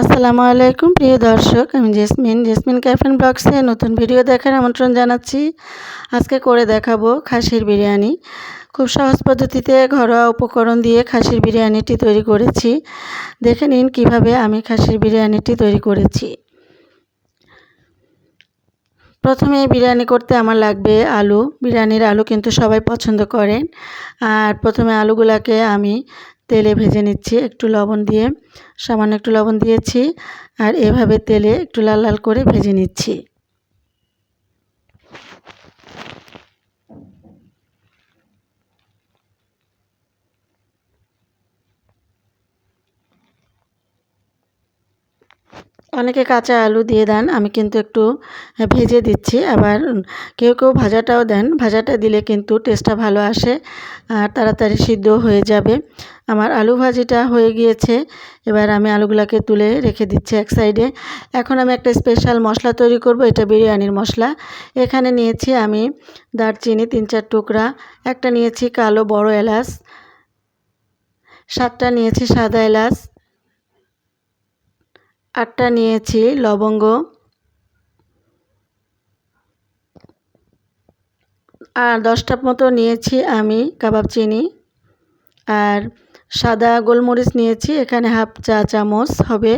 আসসালামু আলাইকুম, প্রিয় দর্শক। আমি জেসমিন। জেসমিন ক্যাফেন ব্লগসে নতুন ভিডিও দেখার আমন্ত্রণ জানাচ্ছি। আজকে করে দেখাবো খাসির বিরিয়ানি। খুব সহজ পদ্ধতিতে ঘরোয়া উপকরণ দিয়ে খাসির বিরিয়ানিটি তৈরি করেছি। দেখে নিন কীভাবে আমি খাসির বিরিয়ানিটি তৈরি করেছি। প্রথমে বিরিয়ানি করতে আমার লাগবে আলু। বিরিয়ানির আলু কিন্তু সবাই পছন্দ করেন। আর প্রথমে আলুগুলাকে আমি তেলে ভেজে নিচ্ছি একটু লবণ দিয়ে, সামান্য একটু লবণ দিয়েছি, আর এভাবে তেলে একটু লাল লাল করে ভেজে নিচ্ছি। অনেকে কাঁচা আলু দিয়ে দেন, আমি কিন্তু একটু ভেজে দিচ্ছি। আবার কেউ কেউ ভাজাটাও দেন, ভাজাটা দিলে কিন্তু টেস্টটা ভালো আসে আর তাড়াতাড়ি সিদ্ধ হয়ে যাবে। আমার আলু ভাজিটা হয়ে গিয়েছে, এবার আমি আলুগুলাকে তুলে রেখে দিচ্ছি এক সাইডে এখন আমি একটা স্পেশাল মশলা তৈরি করব, এটা বিরিয়ানির মশলা। এখানে নিয়েছি আমি দারচিনি তিন চার টুকরা, একটা নিয়েছি কালো বড় এলাচ, সাতটা নিয়েছি সাদা এলাচ আটটা নিয়েছি, লবঙ্গ। আর দশটা মতো নিয়েছি আমি কাবাব চিনি। আর সাদা গোলমরিচ নিয়েছি, এখানে হাফ চা চামচ হবে।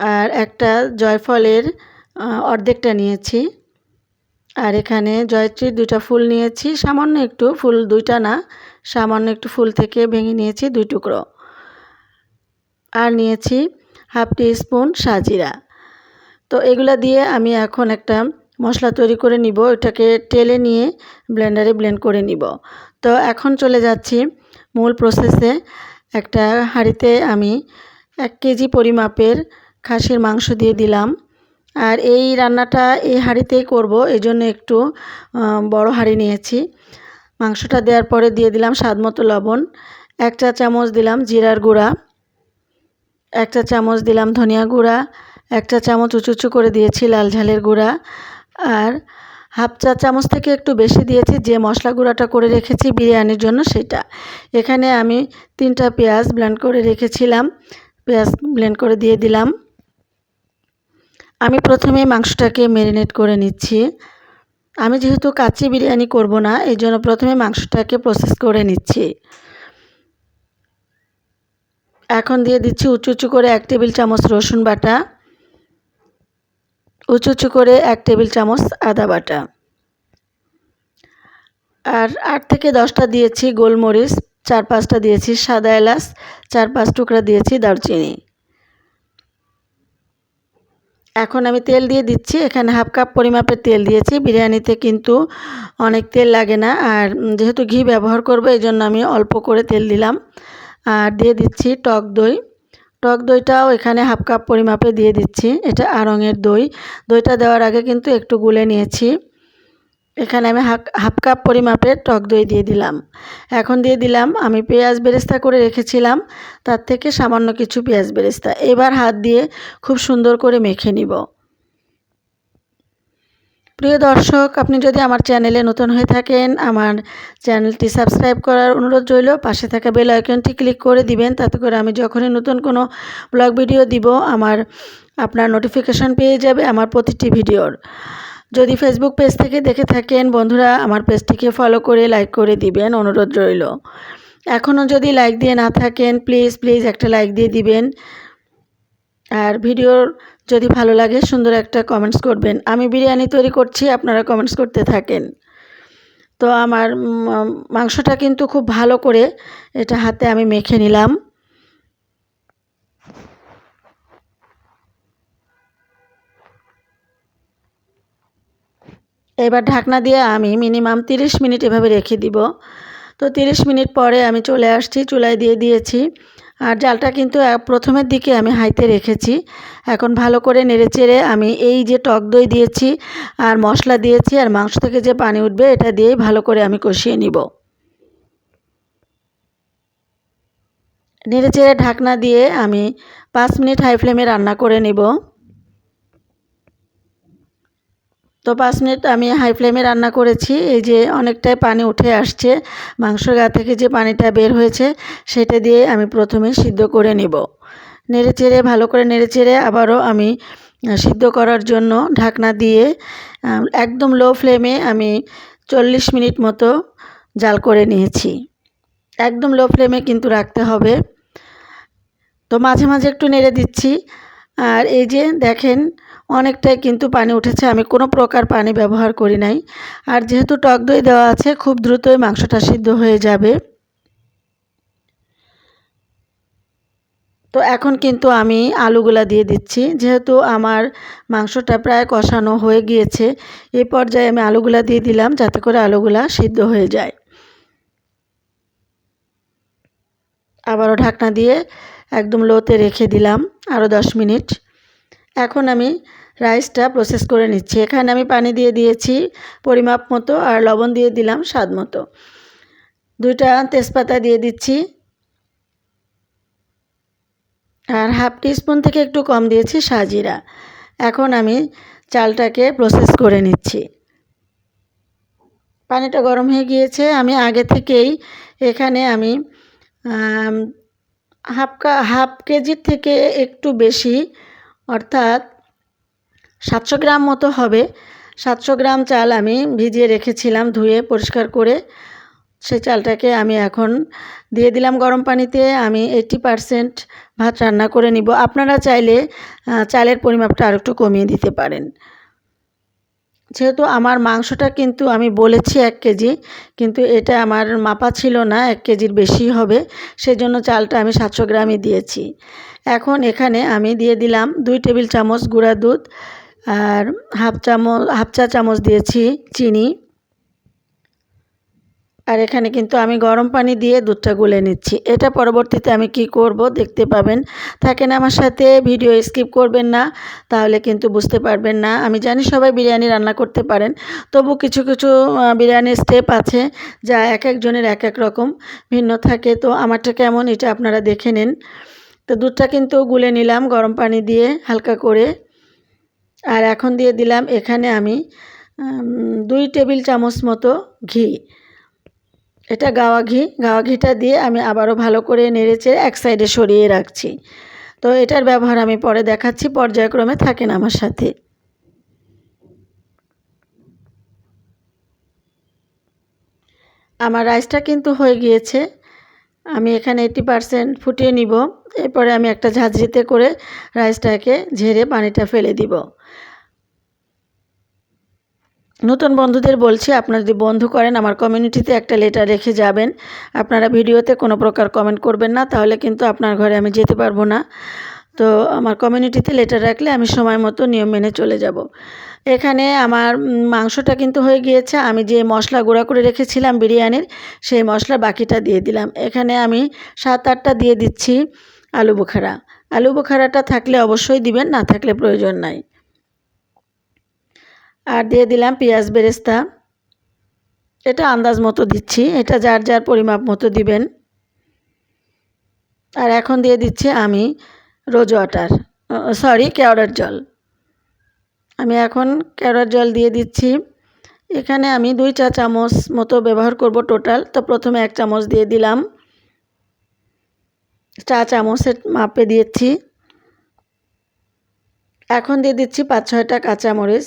আর একটা জয়ফলের অর্ধেকটা নিয়েছি। আর এখানে জয়ত্রীর দুইটা ফুল নিয়েছি, সামান্য একটু ফুল, দুইটা না, সামান্য একটু ফুল থেকে ভেঙে নিয়েছি দুই টুকরো। আর নিয়েছি হাফ টি স্পুন সাজিরা। তো এগুলা দিয়ে আমি এখন একটা মশলা তৈরি করে নিব এটাকে টেলে নিয়ে ব্লেন্ডারে ব্লেন্ড করে নিব। তো এখন চলে যাচ্ছি মূল প্রসেসে। একটা হাঁড়িতে আমি এক কেজি পরিমাপের খাসির মাংস দিয়ে দিলাম। আর এই রান্নাটা এই হাঁড়িতেই করব এই জন্য একটু বড় হাঁড়ি নিয়েছি। মাংসটা দেওয়ার পরে দিয়ে দিলাম স্বাদ মতো লবণ। এক চা চামচ দিলাম জিরার গুঁড়া। একটা চামচ দিলাম ধনিয়া গুঁড়া, একটা চামচ উঁচু উঁচু করে দিয়েছি লাল ঝালের গুঁড়া, আর হাফ চা চামচ থেকে একটু বেশি দিয়েছি যে মশলা গুঁড়াটা করে রেখেছি বিরিয়ানির জন্য সেটা। এখানে আমি তিনটা পেঁয়াজ ব্লেন্ড করে রেখেছিলাম, পেঁয়াজ ব্লেন্ড করে দিয়ে দিলাম। আমি প্রথমে মাংসটাকে ম্যারিনেট করে নিচ্ছি। আমি যেহেতু কাচ্চি বিরিয়ানি করব না, এই জন্য প্রথমে মাংসটাকে প্রসেস করে নিচ্ছি। এখন দিয়ে দিচ্ছি উঁচু উঁচু করে এক টেবিল চামচ রসুন বাটা, উঁচু উঁচু করে এক টেবিল চামচ আদা বাটা। আর আট থেকে দশটা দিয়েছি গোলমরিচ, চার পাঁচটা দিয়েছি সাদা এলাচ, চার পাঁচ টুকরা দিয়েছি দারচিনি। এখন আমি তেল দিয়ে দিচ্ছি, এখানে হাফ কাপ পরিমাপের তেল দিয়েছি, বিরিয়ানিতে কিন্তু অনেক তেল লাগে না, আর যেহেতু ঘি ব্যবহার করব এই জন্য আমি অল্প করে তেল দিলাম। আর দিয়ে দিচ্ছি টক দই। টক দইটাও এখানে হাফ কাপ পরিমাপে দিয়ে দিচ্ছি। এটা আড়ঙের দই। দইটা দেওয়ার আগে কিন্তু একটু গুলে নিয়েছি। এখানে আমি হাফ কাপ পরিমাপের টক দই দিয়ে দিলাম। এখন দিয়ে দিলাম, আমি পেঁয়াজ বেরেস্তা করে রেখেছিলাম। তার থেকে সামান্য কিছু পেঁয়াজ বেরেস্তা। এবার হাত দিয়ে খুব সুন্দর করে মেখে নিব। প্রিয় দর্শক, আপনি যদি আমার চ্যানেলে নতুন হয়ে থাকেন, আমার চ্যানেলটি সাবস্ক্রাইব করার অনুরোধ রইল। পাশে থাকা বেল আইকনটি ক্লিক করে দিবেন, তাতে করে আমি যখনই নতুন কোনো ব্লগ ভিডিও দিব, আমার, আপনার নোটিফিকেশান পেয়ে যাবে আমার প্রতিটি ভিডিওর। যদি ফেসবুক পেজ থেকে দেখে থাকেন, বন্ধুরা, আমার পেজটিকে ফলো করে লাইক করে দিবেন, অনুরোধ রইল। এখনও যদি লাইক দিয়ে না থাকেন প্লিজ প্লিজ একটা লাইক দিয়ে দিবেন। আর ভিডিওর যদি ভালো লাগে সুন্দর একটা কমেন্টস করবেন। আমি বিরিয়ানি তৈরি করছি, আপনারা কমেন্টস করতে থাকেন। তো আমার মাংসটা কিন্তু খুব ভালো করে এটা হাতে আমি মেখে নিলাম। এবার ঢাকনা দিয়ে আমি মিনিমাম তিরিশ মিনিট এভাবে রেখে দিব। তো তিরিশ মিনিট পরে আমি চলে আসছি, চুলায় দিয়ে দিয়েছি। আর জালটা কিন্তু প্রথমের দিকে আমি হাইতে রেখেছি। এখন ভালো করে নেড়েচেড়ে আমি এই যে টক দই দিয়েছি আর মশলা দিয়েছি আর মাংস থেকে যে পানি উঠবে, এটা দিয়েই ভালো করে আমি কষিয়ে নিব। নেড়েচেড়ে ঢাকনা দিয়ে আমি পাঁচ মিনিট হাই ফ্লেমে রান্না করে নেব। তো পাঁচ মিনিট আমি হাই ফ্লেমে রান্না করেছি। এই যে অনেকটাই পানি উঠে আসছে। মাংসর গা থেকে যে পানিটা বের হয়েছে, সেটা দিয়ে আমি প্রথমে সিদ্ধ করে নিব। নেড়ে চেড়ে ভালো করে নেড়ে চেড়ে আবারও আমি সিদ্ধ করার জন্য ঢাকনা দিয়ে একদম লো ফ্লেমে আমি চল্লিশ মিনিট মতো জাল করে নিয়েছি। একদম লো ফ্লেমে কিন্তু রাখতে হবে। তো মাঝে মাঝে একটু নেড়ে দিচ্ছি। আর এই যে দেখেন অনেকটাই কিন্তু পানি উঠেছে। আমি কোনো প্রকার পানি ব্যবহার করি নাই। আর যেহেতু টক দই দেওয়া আছে, খুব দ্রুতই মাংসটা সিদ্ধ হয়ে যাবে। তো এখন কিন্তু আমি আলুগুলা দিয়ে দিচ্ছি। যেহেতু আমার মাংসটা প্রায় কষানো হয়ে গিয়েছে এই পর্যায়ে আমি আলুগুলা দিয়ে দিলাম যাতে করে আলুগুলা সিদ্ধ হয়ে যায়। আবারও ঢাকনা দিয়ে একদম লোতে রেখে দিলাম আরও দশ মিনিট। এখন আমি রাইসটা প্রসেস করে নিচ্ছি। এখানে আমি পানি দিয়ে দিয়েছি পরিমাপ মতো আর লবণ দিয়ে দিলাম স্বাদ মতো। দুইটা তেজপাতা দিয়ে দিচ্ছি। আর হাফ টিস্পুন থেকে একটু কম দিয়েছি সাজিরা। এখন আমি চালটাকে প্রসেস করে নিচ্ছি। পানিটা গরম হয়ে গিয়েছে। আমি আগে থেকেই এখানে আমি হাফ কা, হাফ কেজির থেকে একটু বেশি, অর্থাৎ সাতশো গ্রাম মতো হবে। সাতশো গ্রাম চাল আমি ভিজিয়ে রেখেছিলাম ধুয়ে পরিষ্কার করে। সেই চালটাকে আমি এখন দিয়ে দিলাম গরম পানিতে। আমি এইটি পারসেন্ট ভাত রান্না করে নিব। আপনারা চাইলে চালের পরিমাপটা আর একটু কমিয়ে দিতে পারেন। যেহেতু আমার মাংসটা কিন্তু আমি বলেছি এক কেজি, কিন্তু এটা আমার মাপা ছিল না, এক কেজির বেশি হবে। সেজন্য চালটা আমি সাতশো গ্রামই দিয়েছি। এখন এখানে আমি দিয়ে দিলাম দুই টেবিল চামচ গুঁড়া দুধ আর হাফ চামচ, হাফ চা চামচ দিয়েছি চিনি। আর এখানে কিন্তু আমি গরম পানি দিয়ে দুধটা গুলে নিচ্ছি। এটা পরবর্তীতে আমি কি করব দেখতে পাবেন। থাকেন আমার সাথে, ভিডিও স্কিপ করবেন না, তাহলে কিন্তু বুঝতে পারবেন না। আমি জানি সবাই বিরিয়ানি রান্না করতে পারেন, তবু কিছু কিছু বিরিয়ানির স্টেপ আছে যা এক একজনের এক এক রকম ভিন্ন থাকে। তো আমারটা কেমন এটা আপনারা দেখে নেন। তো দুধটা কিন্তু গুলে নিলাম গরম পানি দিয়ে হালকা করে। আর এখন দিয়ে দিলাম এখানে আমি দুই টেবিল চামচ মতো ঘি। এটা গাওয়া ঘি। গাওয়া ঘিটা দিয়ে আমি আবারও ভালো করে নেড়েচে এক সাইডে সরিয়ে রাখছি। তো এটার ব্যবহার আমি পরে দেখাচ্ছি, পর্যায়ক্রমে থাকেন আমার সাথে। আমার রাইসটা কিন্তু হয়ে গিয়েছে। আমি এখানে এইটি পারসেন্ট ফুটিয়ে নিব। এরপরে আমি একটা ঝাঁঝরিতে করে রাইসটাকে ঝেড়ে পানিটা ফেলে দিব। নতুন বন্ধুদের বলছি, আপনারা যদি বন্ধু করেন, আমার কমিউনিটিতে একটা লেটার রেখে যাবেন। আপনারা ভিডিওতে কোনো প্রকার কমেন্ট করবেন না, তাহলে কিন্তু আপনার ঘরে আমি যেতে পারব না। তো আমার কমিউনিটিতে লেটার রাখলে আমি সময় মতো নিয়ম মেনে চলে যাব। এখানে আমার মাংসটা কিন্তু হয়ে গিয়েছে, আমি যে মশলা গুঁড়া করে রেখেছিলাম বিরিয়ানির, সেই মশলা বাকিটা দিয়ে দিলাম। এখানে আমি সাত আটটা দিয়ে দিচ্ছি আলু বোখারা। আলু বোখারাটা থাকলে অবশ্যই দিবেন, না থাকলে প্রয়োজন নাই। আর দিয়ে দিলাম পেঁয়াজ বেরেস্তা। এটা আন্দাজ মতো দিচ্ছি, এটা যার যার পরিমাপ মতো দিবেন। আর এখন দিয়ে দিচ্ছি আমি রোজ ওয়াটার সরি কেওড়ার জল। আমি এখন কেওড়ার জল দিয়ে দিচ্ছি। এখানে আমি দুই চা চামচ মতো ব্যবহার করব টোটাল। তো প্রথমে এক চামচ দিয়ে দিলাম। চা চামচের মাপে দিয়েছি। এখন দিয়ে দিচ্ছি পাঁচ ছয়টা কাঁচামরিচ।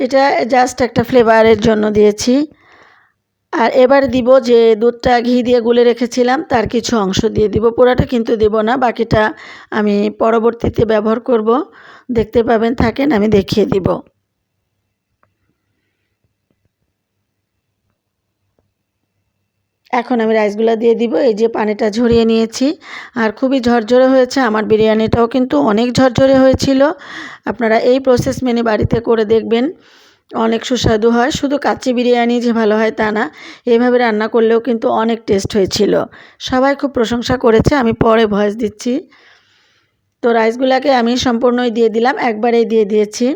এটা জাস্ট একটা ফ্লেভারের জন্য দিয়েছি। আর এবার দিব যে দুধটা ঘি দিয়ে গুলে রেখেছিলাম, তার কিছু অংশ দিয়ে দিব। পুরাটা কিন্তু দেব না, বাকিটা আমি পরবর্তীতে ব্যবহার করব। দেখতে পাবেন, থাকেন, আমি দেখিয়ে দিব। এখন আমি রাইসগুলো দিয়ে দিব, এই যে পানিটা ঝরিয়ে নিয়েছি। আর খুবই ঝরঝরে হয়েছে, আমার বিরিয়ানিটাও কিন্তু অনেক ঝরঝরে হয়েছিল। আপনারা এই প্রসেস মেনে বাড়িতে করে দেখবেন। অনেক সুস্বাদু হয়। শুধু কাচ্চি বিরিয়ানি যে ভালো হয় তা না এইভাবে রান্না করলেও কিন্তু অনেক টেস্ট হয়েছিল। সবাই খুব প্রশংসা করেছে, আমি পরে ভয়েস দিচ্ছি। তো রাইসগুলোকে আমি সম্পূর্ণই দিয়ে দিলাম, একবারেই দিয়ে দিয়েছি।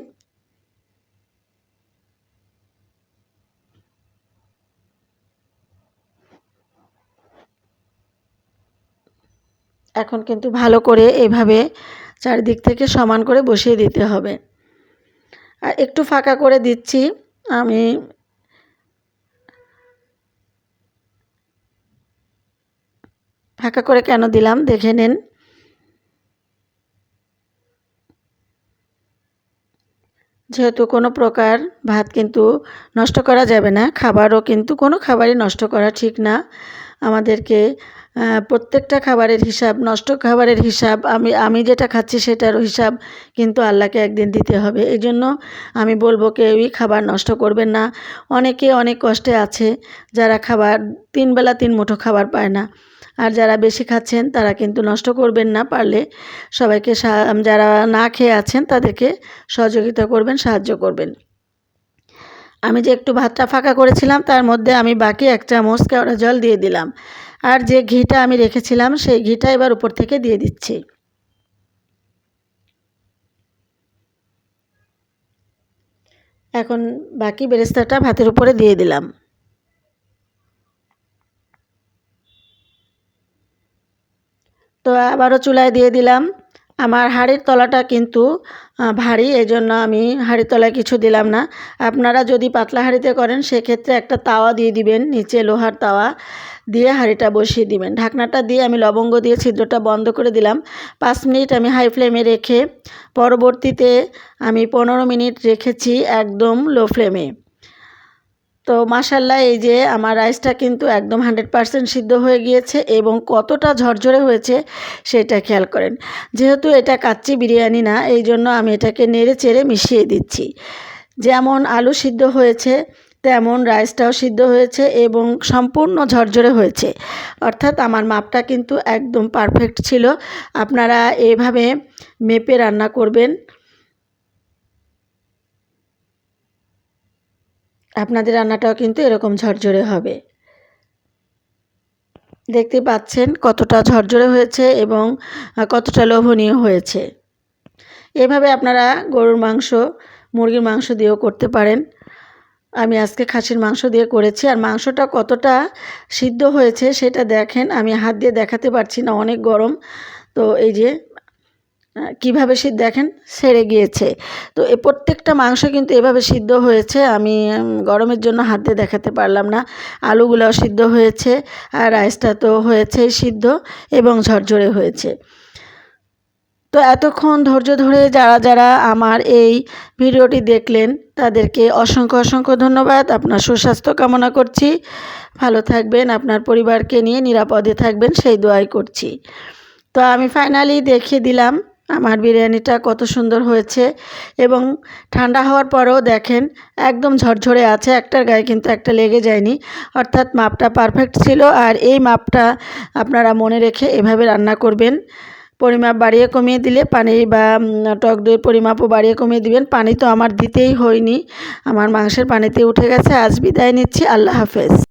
এখন কিন্তু ভালো করে এভাবে চারিদিক থেকে সমান করে বসিয়ে দিতে হবে। আর একটু ফাঁকা করে দিচ্ছি। আমি ফাঁকা করে কেন দিলাম? দেখে নিন। যেহেতু কোনো প্রকার ভাত কিন্তু নষ্ট করা যাবে না, খাবারও কিন্তু কোনো খাবারই নষ্ট করা ঠিক না। আমাদেরকে প্রত্যেকটা খাবারের হিসাব, নষ্ট খাবারের হিসাব, আমি আমি যেটা খাচ্ছি সেটারও হিসাব কিন্তু আল্লাহকে একদিন দিতে হবে। এই জন্য আমি বলব, কেউই খাবার নষ্ট করবেন না। অনেকে অনেক কষ্টে আছে, যারা খাবার, তিন বেলা তিন মুঠো খাবার পায় না। আর যারা বেশি খাচ্ছেন, তারা কিন্তু নষ্ট করবেন না, পারলে সবাইকে যারা না খেয়ে আছেন, তাদেরকে সহযোগিতা করবেন, সাহায্য করবেন। আমি যে একটু ভাতটা ফাঁকা করেছিলাম, তার মধ্যে আমি বাকি এক চামচ কেওড়া জল দিয়ে দিলাম। আর যে ঘিটা আমি রেখেছিলাম, সেই ঘিটা এবার উপর থেকে দিয়ে দিচ্ছি। এখন বাকি বেরেস্তাটা ভাতের উপরে দিয়ে দিলাম। তো আবারও চুলায় দিয়ে দিলাম। আমার হাঁড়ির তলাটা কিন্তু ভারী এই জন্য আমি হাঁড়ির তলায় কিছু দিলাম না। আপনারা যদি পাতলা হাঁড়িতে করেন, সেক্ষেত্রে একটা তাওয়া দিয়ে দিবেন, নিচে লোহার তাওয়া দিয়ে হাঁড়িটা বসিয়ে দিবেন। ঢাকনাটা দিয়ে আমি লবঙ্গ দিয়ে ছিদ্রটা বন্ধ করে দিলাম। পাঁচ মিনিট আমি হাই ফ্লেমে রেখে, পরবর্তীতে আমি পনেরো মিনিট রেখেছি একদম লো ফ্লেমে। তো মাসাল্লাহ এই যে আমার রাইসটা কিন্তু একদম হান্ড্রেড পারসেন্ট সিদ্ধ হয়ে গিয়েছে এবং কতটা ঝরঝরে হয়েছে সেটা খেয়াল করেন। যেহেতু এটা কাচ্চি বিরিয়ানি না, এই জন্য আমি এটাকে নেড়ে চেড়ে মিশিয়ে দিচ্ছি। যেমন আলু সিদ্ধ হয়েছে, তেমন রাইসটাও সিদ্ধ হয়েছে এবং সম্পূর্ণ ঝরঝরে হয়েছে। অর্থাৎ আমার মাপটা কিন্তু একদম পারফেক্ট ছিল। আপনারা এভাবে মেপে রান্না করবেন। আপনাদের রান্নাটাও কিন্তু এরকম ঝরঝরে হবে। দেখতে পাচ্ছেন কতটা ঝরঝরে হয়েছে এবং কতটা লোভনীয় হয়েছে। এভাবে আপনারা গরুর মাংস, মুরগির মাংস দিয়েও করতে পারেন। আমি আজকে খাসির মাংস দিয়ে করেছি আর মাংসটা কতটা সিদ্ধ হয়েছে সেটা দেখেন, আমি হাত দিয়ে দেখাতে পারছি না, অনেক গরম। তো এই যে কীভাবে সিদ্ধ দেখেন? সেরে গিয়েছে। তো এ প্রত্যেকটা মাংস কিন্তু এভাবে সিদ্ধ হয়েছে। আমি গরমের জন্য হাত দেখাতে পারলাম না। আলুগুলোও সিদ্ধ হয়েছে আর রাইসটা তো হয়েছেই সিদ্ধ এবং ঝরঝরে হয়েছে। তো এতক্ষণ ধৈর্য ধরে যারা যারা আমার এই ভিডিওটি দেখলেন, তাদেরকে অসংখ্য অসংখ্য ধন্যবাদ। আপনার সুস্বাস্থ্য কামনা করছি। ভালো থাকবেন, আপনার পরিবারকে নিয়ে নিরাপদে থাকবেন, সেই দোয়াই করছি। তো আমি ফাইনালি দেখিয়ে দিলাম আমার বিরিয়ানিটা কত সুন্দর হয়েছে এবং ঠান্ডা হওয়ার পরেও দেখেন একদম ঝরঝরে আছে, একটার গায়ে কিন্তু একটা লেগে যায়নি। অর্থাৎ মাপটা পারফেক্ট ছিল আর এই মাপটা আপনারা মনে রেখে এভাবে রান্না করবেন। পরিমাপ বাড়িয়ে কমিয়ে দিলে পানি বা টক দইয়ের পরিমাপও বাড়িয়ে কমিয়ে দিবেন। পানি তো আমার দিতেই হয়নি, আমার মাংসের পানিতে উঠে গেছে। আজ বিদায় নিচ্ছি, আল্লাহ হাফেজ।